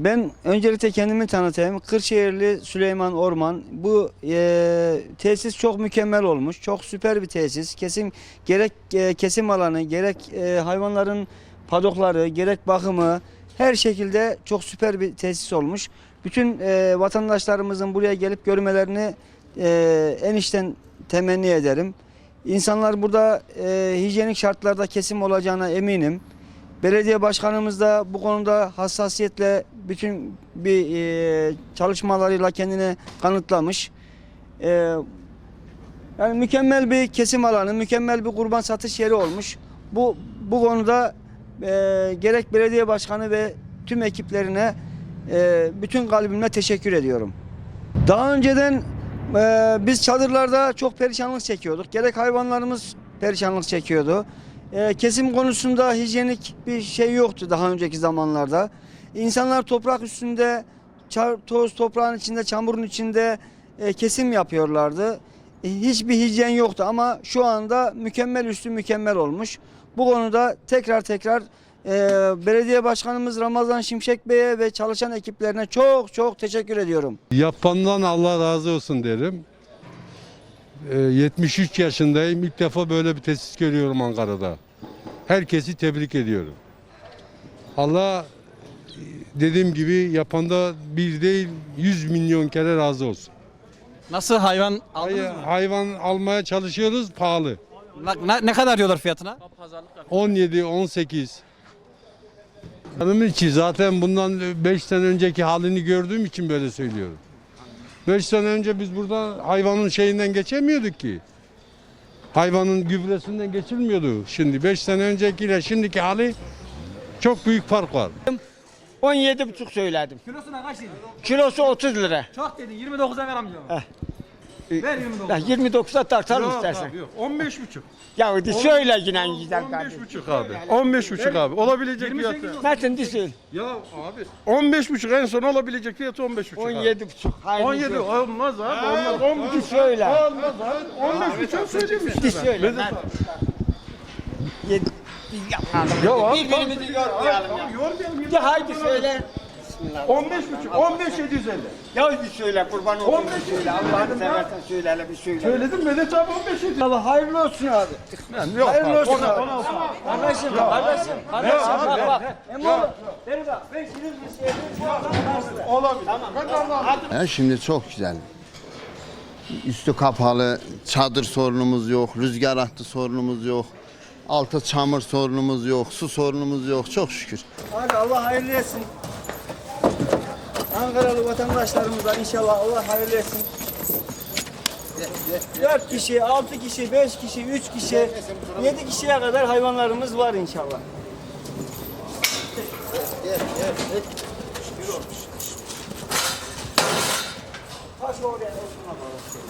Ben öncelikle kendimi tanıtayım. Kırşehirli Süleyman Orman. Bu e, tesis çok mükemmel olmuş. Çok süper bir tesis. Kesim gerek e, kesim alanı, gerek e, hayvanların padokları, gerek bakımı her şekilde çok süper bir tesis olmuş. Bütün e, vatandaşlarımızın buraya gelip görmelerini e, en içten temenni ederim. İnsanlar burada e, hijyenik şartlarda kesim olacağına eminim. Belediye başkanımız da bu konuda hassasiyetle bütün bir e, çalışmalarıyla kendini kanıtlamış. E, yani mükemmel bir kesim alanı, mükemmel bir kurban satış yeri olmuş. Bu bu konuda e, gerek belediye başkanı ve tüm ekiplerine e, bütün kalbimle teşekkür ediyorum. Daha önceden e, biz çadırlarda çok perişanlık çekiyorduk. Gerek hayvanlarımız perişanlık çekiyordu. E, kesim konusunda hijyenik bir şey yoktu daha önceki zamanlarda. İnsanlar toprak üstünde, toz toprağın içinde, çamurun içinde e, kesim yapıyorlardı. E, hiçbir hijyen yoktu ama şu anda mükemmel üstü mükemmel olmuş. Bu konuda tekrar tekrar e, belediye başkanımız Ramazan Şimşek Bey'e ve çalışan ekiplerine çok çok teşekkür ediyorum. Yapandan Allah razı olsun derim. Ee, 73 yaşındayım. İlk defa böyle bir tesis görüyorum Ankara'da. Herkesi tebrik ediyorum. Allah dediğim gibi yapanda bir değil 100 milyon kere razı olsun. Nasıl hayvan aldınız Hay- mı? hayvan almaya çalışıyoruz pahalı. Ne, ne- ne kadar diyorlar fiyatına? 17, 18. Hanımın içi zaten bundan 5 sene önceki halini gördüğüm için böyle söylüyorum. 5 sene önce biz burada hayvanın şeyinden geçemiyorduk ki. Hayvanın gübresinden geçilmiyordu. Şimdi 5 sene öncekiyle şimdiki hali çok büyük fark var. 17 buçuk söyledim. Kilosuna kaç dedin? Kilosu 30 lira. Çok dedin 29'a veramıyorum. Eh. Ver 29. Ya 29'a tartalım istersen. Abi yok. 15 buçuk. Ya hadi söyle yine güzel 15 kardeşim. buçuk abi. 15 buçuk abi. Olabilecek fiyatı. Metin de söyle. Ya abi 15 buçuk en son olabilecek fiyatı 15 buçuk abi. 17 buçuk. Hayırlı 17 olsun. olmaz abi. Olmaz. Hadi söyle. Olmaz abi. 15 buçuk söyleyeyim işte. Hadi söyle. ben. Yedi. Ya abi, Birbirimizi yormayalım ya. Yormayalım. De haydi söyle. 15 buçuk. 15 750. Ya bir söyle kurban olayım. 15 söyle. Allah'ını seversen söyle hele bir söyle. Söyledim Vedat abi 15 750. Allah hayırlı olsun abi. Yok Hayırlı abi. olsun abi. Kardeşim, kardeşim, kardeşim bak bak. Emoğlu, beni bak. Ben şimdi bir şey karşıda. Olabilir. Allah'ım. Ya şimdi çok güzel. Üstü kapalı, çadır sorunumuz yok, rüzgar hattı sorunumuz yok. Altı çamur sorunumuz yok, su sorunumuz yok çok şükür. Hadi Allah hayırlı etsin. Ankaralı vatandaşlarımıza inşallah Allah hayırlı etsin. 4 kişi, 6 kişi, 5 kişi, 3 kişi, 7 kişiye kadar hayvanlarımız var inşallah. Taş oraya, olsun.